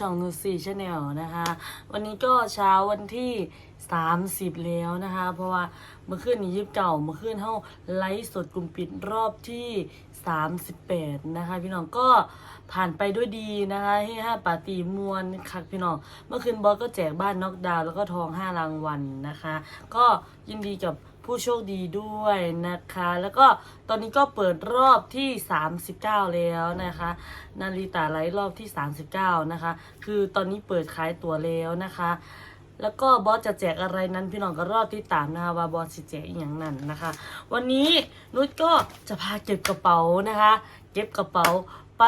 ช่องนูซี่ชาแนลนะคะ วันนี้ก็เช้าวันที่30แล้วนะคะ เพราะว่าเมื่อคืนนี้ยิบเก่าเมื่อคืนเท่าไลฟ์สดกลุ่มปิดรอบที่38นะคะ พี่น้องก็ผ่านไปด้วยดีนะคะให้ห้าปาร์ตีมวนคักพี่น้อง เมื่อคืนบอสก็แจกบ้านน็อกดาวแล้วก็ทอง5รางวัลนะคะ ก็ยินดีกับ ผู้โชคดีด้วยนะคะ แล้วก็ตอนนี้ก็เปิดรอบที่ 39 แล้วนะคะ นาริตาไลฟ์รอบที่ 39 นะคะ คือตอนนี้เปิดขายตั๋วแล้วนะคะ แล้วก็บอสจะแจกอะไรนั้นพี่น้องก็รอติดตามนะคะว่าบอสจะแจกอย่างนั้นนะคะ วันนี้นุชก็จะพาเก็บกระเป๋านะคะ เก็บกระเป๋าไป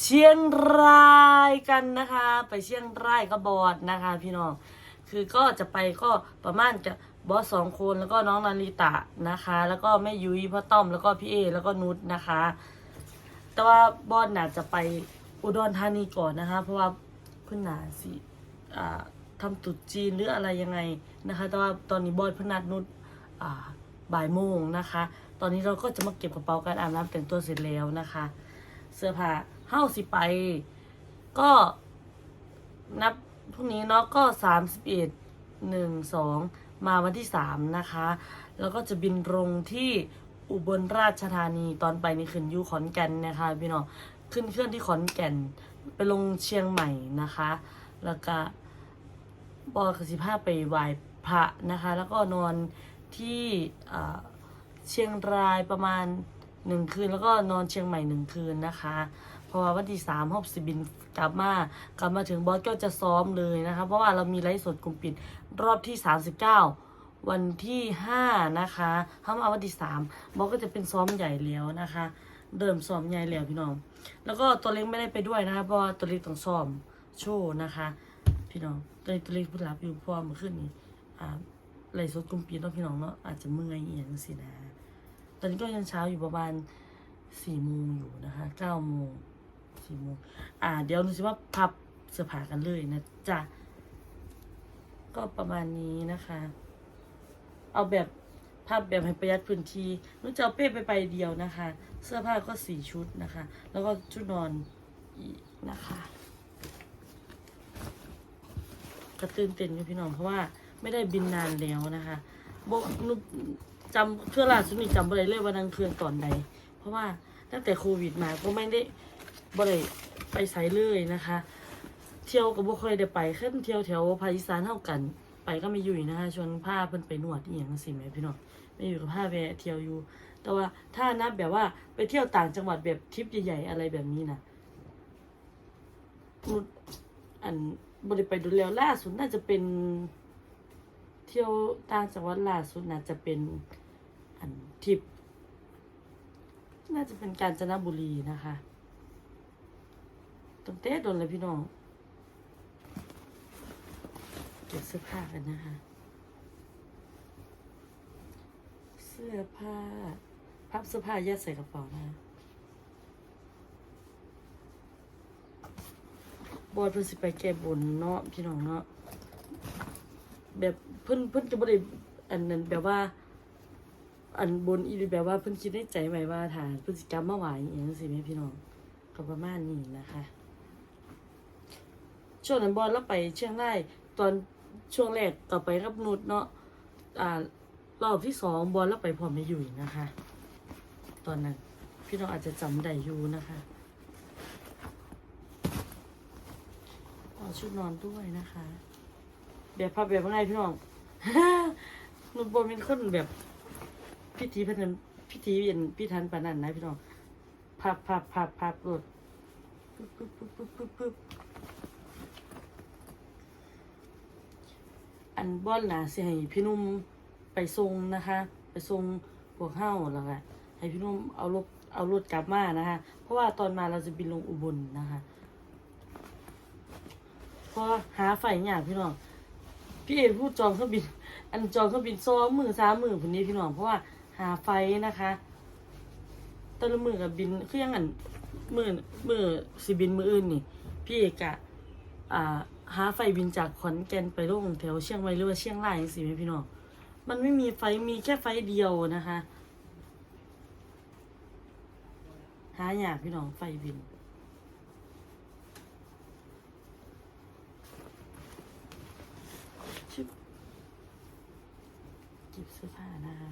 เชียงรายกันนะคะ ไปเชียงรายกับบอสนะคะ พี่น้องคือก็จะไปก็ประมาณจะ บอสสองคนแล้วก็น้องนาริตะนะคะ แล้วก็แม่ยุ้ยพ่อต้อมแล้วก็พี่เอ แล้วก็นุชนะคะ แต่ว่าบอสน่าจะไปอุดรธานีก่อนนะคะ เพราะว่าเพื่อนน่าสิทำตุดจีนหรืออะไรยังไงนะคะ แต่ว่าตอนนี้บอสเพนนัดนุชบ่ายโมงนะคะ ตอนนี้เราก็จะมาเก็บกระเป๋ากันอาบน้ำแต่งตัวเสร็จแล้วนะคะ เสื้อผ้าเฮ้าสิไป ก็นับพรุ่งนี้เนาะก็สามสิบเอ็ดหนึ่งสอง มาวันที่สามนะคะ แล้วก็จะบินตรงที่อุบลราชธานีตอนไปนี่ขึ้นยูขอนแก่นนะคะพี่น้องขึ้นเครื่องที่ขอนแก่น ไปลงเชียงใหม่นะคะ แล้วก็บอกสิภาไปไหว้พระนะคะ แล้วก็นอนที่เชียงรายประมาณหนึ่งคืน แล้วก็นอนเชียงใหม่หนึ่งคืนนะคะ เพราะว่าวันที่สามฮอบสิบินกลับมากลับมาถึงบอสก็จะซ้อมเลยนะคะเพราะว่าเรามีไลฟ์สดกลุ่มปิดรอบที่39วันที่5นะคะถ้ามาวันที่3บอสก็จะเป็นซ้อมใหญ่แล้วนะคะเริ่มซ้อมใหญ่แล้วพี่น้อง แล้วก็ตัวเล็กไม่ได้ไปด้วยนะคะเพราะว่าตัวเล็กต้องซ้อมโชว์นะคะ พี่น้องตัวเล็กตัวเล็กพูดรับอยู่พราะว่าเมื่อคืนนี้อ่าไลฟ์สดกลุ่มปิดเนาะพี่น้องเนาะอาจจะเมื่อยเอียงสินะตอนนี้ก็ยังเช้าอยู่ประมาณสี่โมงอยู่นะคะเก้าโมง สี่โมงอ่า เดี๋ยวดูสิว่าพับเสื้อผ้ากันเลยนะจ๊ะ ก็ประมาณนี้นะคะ เอาแบบพับแบบให้ประหยัดพื้นที่นุจะเอาเป้ไปไปเดียวนะคะ เสื้อผ้าก็สี่ชุดนะคะ แล้วก็ชุดนอนนะคะกระตื่นเต้นอยู่พี่น้องเพราะว่าไม่ได้บินนานแล้วนะคะโบนุจำเครื่อล่าสุดนี่จำบ่ได้เลยว่านั่งเครื่องตอนใด เพราะว่าตั้งแต่โควิดมาก็ไม่ได้ บ่ได้ไปไสเลยนะคะ เที่ยวก็บ่ค่อยได้ไปขึ้นเที่ยวแถวภาคอีสานเท่ากัน ไปก็ไม่อยู่นะคะชวนผ้าเพิ่นไปนวดอีหยังสิแม่พี่น้องไม่อยู่กับผ้าแวะเที่ยวอยู่ แต่ว่าถ้านับแบบว่าไปเที่ยวต่างจังหวัดแบบทริปใหญ่ๆอะไรแบบนี้นะนุชอันบ่ได้ไปดูแล้วล่าสุดน่าจะเป็น เที่ยวต่างจังหวัดล่าสุดน่าจะเป็นอันทริป น่าจะเป็นกาญจนบุรีนะคะ ตั้งแต่โดนเลยพี่น้อง เก็บเสื้อผ้ากันนะคะ เสื้อผ้า พับเสื้อผ้ายัดใส่กระเป๋านะบอยเพิ่นสิไปแก้บนเนาะพี่น้องเนาะแบบเพิ่นเพิ่นจะบ่ได้อันนั้นแบบว่า อันบนอีหรือแบบว่าเพิ่นคิดในใจไว้ว่าถ้าเพิ่นสิกลับมาไหวอย่างจังซี่แม่พี่น้องก็ประมาณนี้นะคะ ช่วงนั้นบอลแล้วไปเชียงรายตอนช่วงแรกก็ไปกับนุชเนาะอ่ารอบที่สองบอลแล้วไปพร้อมไม่อยู่นะคะ ตอนนั้น พี่น้องอาจจะจำได้อยู่นะคะเอาชุดนอนด้วยนะคะ แบบพับแบบง่ายพี่น้องนุชบอลเป็นคนแบบพิธีพันธ์พิธีเย็นพิธันปานนันนะพี่น้องพับพับพับพับรถปึ๊บปึ๊บปึ๊บปึ๊บปึ๊บปึ๊บ อันบอนหนาสิให้พี่นุ่มไปส่งนะคะ ไปส่งพวกเฮ้าแล้วก็ให้พี่นุ่มเอารถเอารถกลับมานะคะ เพราะว่าตอนมาเราจะบินลงอุบลนะคะเพราะหาไฟยากพี่น้องพี่เอพูดจองเครื่องบิน อันจองเครื่องบินสองมือสามมือคนนี้พี่น้องเพราะว่าหาไฟนะคะต่ละมือกับบินคือยังอันมือมือสิบินมืออื่นนี่ พี่เอกอะอ่า หาไฟบินจากขอนแก่นไปลงแถวเชียงใหม่หรือว่าเชียงรายสิไหมพี่น้องมันไม่มีไฟมีแค่ไฟเดียวนะคะ หาอยากพี่น้องไฟบินชิบจิบเสื้อผ้านะคะ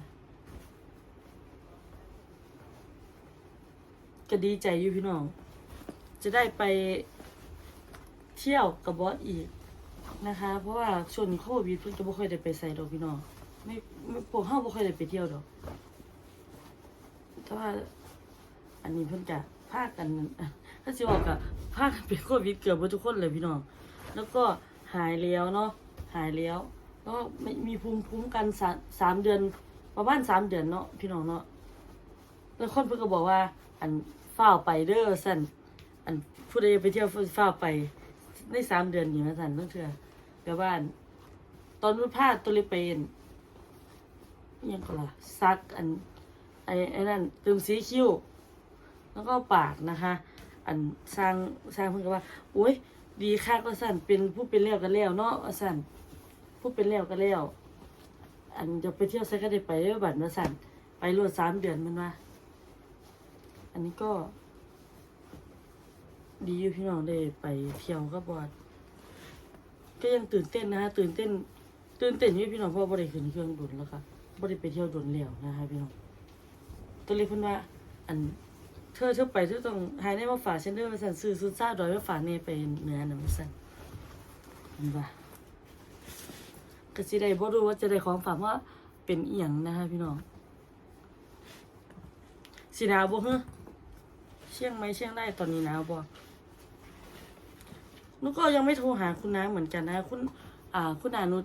ก็ดีใจอยู่พี่น้อง จะได้ไป เที่ยวกับบอสอีกนะคะ เพราะว่าช่วงนี้โควิดเพิ่นก็บ่ค่อยได้ไปใส่ดอกพี่น้องไม่ไม่พวกเฮาบ่ค่อยได้ไปเที่ยวดอกแต่ว่าอันนี้เพิ่นก็พากันถ้าสิบอกก็พากันเป็นโควิดเกือบหมดทุกคนเลยพี่น้องแล้วก็หายแล้วเนาะหายแล้วแล้วไม่มีภูมิคุ้มกันสามสามเดือนประมาณสามเดือนเนาะพี่น้องเนาะแล้วคนเพิ่นก็บอกว่า อันฝ้าไปเด้อสั่นอันผู้ใดไปเที่ยวฝ้าไป ในสามเดือนอยู่นะสั่นต้องเชื่อแต่ว่าตอนรุ่นผ้าตัวเล็กไปเอ็นยังก็ล่ะซักอันไอ้ไอ้นั่นเติมสีคิ้วแล้วก็ปากนะคะ อันสร้างสร้างเพิ่นก็ว่าโอ้ยดีค่ะก็สั่นเป็นผู้เป็นแล้วกันแล้วเนาะว่าสั่นผู้เป็นแล้วกันแล้วอันจะไปเที่ยวไซก็ได้ไปด้อบัดมาสั่นไปรวดสามเดือนมันว่าอันนี้ก็ ดีอยู่พี่น้องได้ไปเที่ยวก็บอดก็ยังตื่นเต้นนะฮะตื่นเต้น ตื่นเต้นอยู่พี่น้องเพราะบ่ได้ขึ้นเครื่องดุนแล้วค่ะบ่ได้ไปเที่ยวดุนแล้วนะคะพี่น้องตัวเล็กเพิ่นว่า อัน เธอเธอไปเธอต้องหายในมาฝากฉันเด้อมาสั่นซื้อซุดซ่าดอยมาฝากเนไปเหนือน่ะมาสั่นเห็นปะก็สิได้บ่รู้ว่าจะได้ของฝากว่าเป็นอีหยังนะคะพี่น้องสิหนาวบ่ฮะเชียงไหมเชียงได้ตอนนี้หนาวบ่ นุก็ยังไม่โทรหาคุณน้าเหมือนกันนะ คุณ อ่า คุณอานุ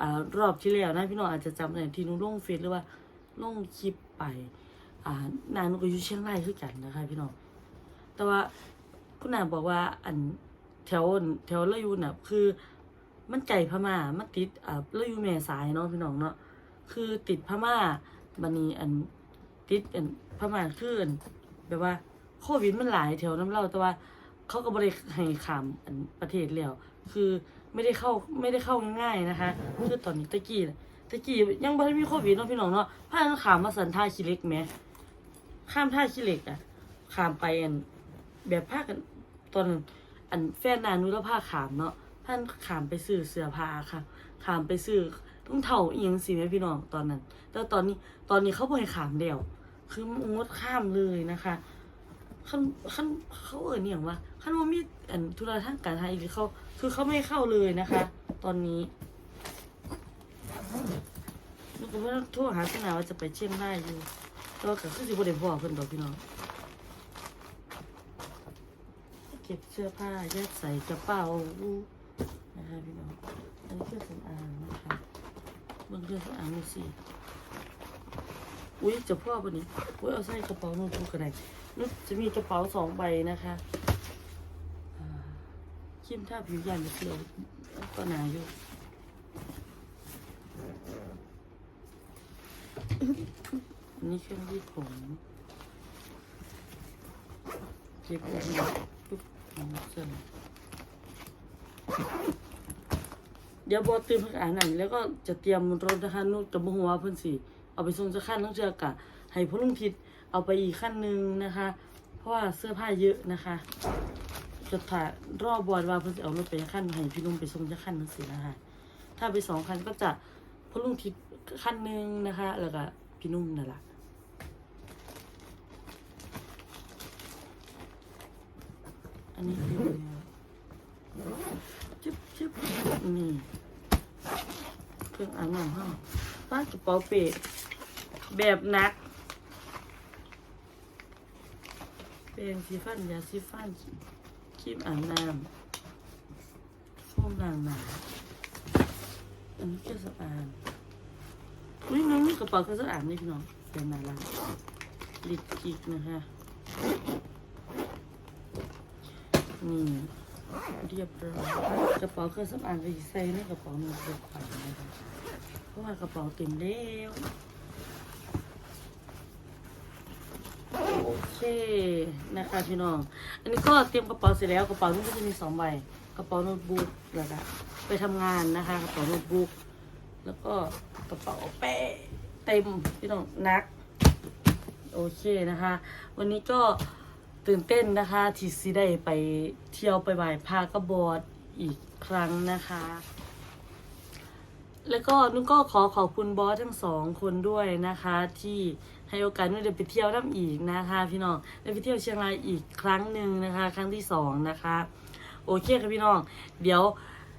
อ่ารอบที่แล้วนะพี่น้องอาจจะจำได้ที่นุลงเฟซหรือว่าลงคลิปไป อ่านานุก็อยู่เชียงรายคือกันนะคะ พี่น้องแต่ว่าคุณนาบอกว่าอันแถวแถวละยูน่ะ คือ มันไก่พม่ามันติดอ่าละยูแม่สายเนาะพี่น้องเนาะคือติดพม่าบันนี้อันติดอันพม่าคืออันแบบว่าโควิดมันหลายแถวน้ำเล่าแต่ว่า เขาก็บริให้ขามประเทศแล้ว คือไม่ได้เข้าไม่ได้เข้าง่ายๆนะคะคือตอนนี้ตะกี้ตะกี้ยังไม่ได้มีโควิดเนาะพี่น้องเนาะพากันขามมาสันท่าขี้เหล็กแหมข้ามท่าขี้เหล็กอะขามไปอันแบบผ้ากันตอนอันแฟนนานุแล้วผ้าขามเนาะท่านขามไปซื้อเสื้อผ้าค่ะ ขามไปซื้อต้องเท่าเอียงสิแม่พี่น้องตอนนั้น แต่ตอนนี้ตอนนี้เขาบ่ให้ขามเดียว คืองดข้ามเลยนะคะ ขั้นขั้นเขาเอ่ยเนี่ยงว่าขั้นว่ามีอันธุระทางการไทางอีกเขาคือเขาไม่เข้าเลยนะคะ ตอนนี้นึกว่าโทรหาสนาว่าจะไปเชียงรายอยู่ก็ก็คือสิบ่ได้บอกเพิ่นดอกพี่น้องเก็บเสื้อผ้ายัดใส่กระเป๋านะคะพี่น้องอันนี้เครื่องสำอางนะคะเบิ่งเครื่องสำอางดูสิอุ้ยจะพ่อปะนี่อุ้ยเอาใส่กระเป๋าโน้ตบุ๊กก็ได้นุช จะมีกระเป๋าสองใบนะคะครีมทาผิวยันเสียวก็หนาอยู่นนี้เครื่องรีดผมเก็บไว้ปุ๊บเอามาเส้นเดี๋ยวบอตื่นพักอ่านนั่นแล้วก็จะเตรียมรถนะคะนุกจะบ่หัวเพิ่นสิเอาไปส่งจะขั้นต้องเจอกะให้พ่อลุงทิศ เอาไปอีกขั้นหนึ่งนะคะ เพราะว่าเสื้อผ้าเยอะนะคะจะถ่ายรอบบอลว่าเพิ่นจะเอารถไปขั้นให้พี่นุ่มไปส่งจะขั้นนึงสินะคะถ้าไปสองคันก็จะพ่อลุงทิศขั้นหนึ่งนะคะ แล้วก็พี่นุ่มนั่นแหละอันนี้คือจุ๊บจุ๊บนี่เครื่องอ่างน้ำห้องป้ากระเป๋าเป้แบบนัก เป็นสีฟันยาสีฟันครีมอ่างน้ำโฟมล้างหน้าอันนี้เครื่องสำอางอุ้ยน้องมีกระเป๋าเครื่องสำอางนี่พี่น้องเป็นมาล้างลิปกิกนะคะนี่เรียบร้อยกระเป๋าเครื่องสำอางก็ใส่ในกระเป๋าหนึ่งเดียวกันนะคะเพราะว่ากระเป๋าเต็มแล้วโอ เคนะคะพี่น้อง อันนี้ก็เตรียมกระเป๋าเสร็จแล้วกระเป๋านี้ก็จะมีสองใบกระเป๋าโน้ตบุ๊กแล้วก็ไปทำงานนะคะกระเป๋าโน้ตบุ๊กแล้วก็กระเป๋าแป้เต็มพี่น้องนัก โอเคนะคะ วันนี้ก็ตื่นเต้นนะคะที่สิได้ไปเที่ยวไปไหว้พระกระบอดอีกครั้งนะคะ แล้วก็นุ่นก็ขอขอบคุณบอสทั้งสองคนด้วยนะคะที่ ให้โอกาสนุ่นได้ไปเที่ยวน้ำอีกนะคะ พี่น้องได้ไปเที่ยวเชียงรายอีกครั้งหนึ่งนะคะ ครั้งที่สองนะคะ โอเคค่ะพี่น้อง เดี๋ยว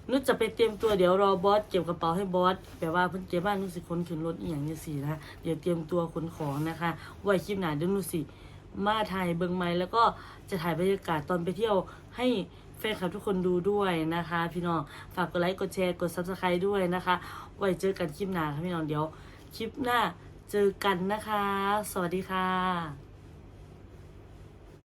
นุชจะไปเตรียมตัวเดี๋ยวรอบอสเก็บกระเป๋าให้บอสแบบว่าเพิ่นเก็บบ้านนุชสิคนขึ้นรถอีหยังจังซี่นะคะเดี๋ยวเตรียมตัวขนของนะคะ ไว้คลิปหน้าเดี๋ยวนุชสิมาถ่ายเบิงไม้แล้วก็จะถ่ายบรรยากาศตอนไปเที่ยวให้แฟนคลับทุกคนดูด้วยนะคะ พี่น้องฝากกดไลค์กดแชร์กด subscribe ด้วยนะคะ ไว้เจอกันคลิปหน้าค่ะพี่น้องเดี๋ยวคลิปหน้า เจอกันนะคะ สวัสดีค่ะ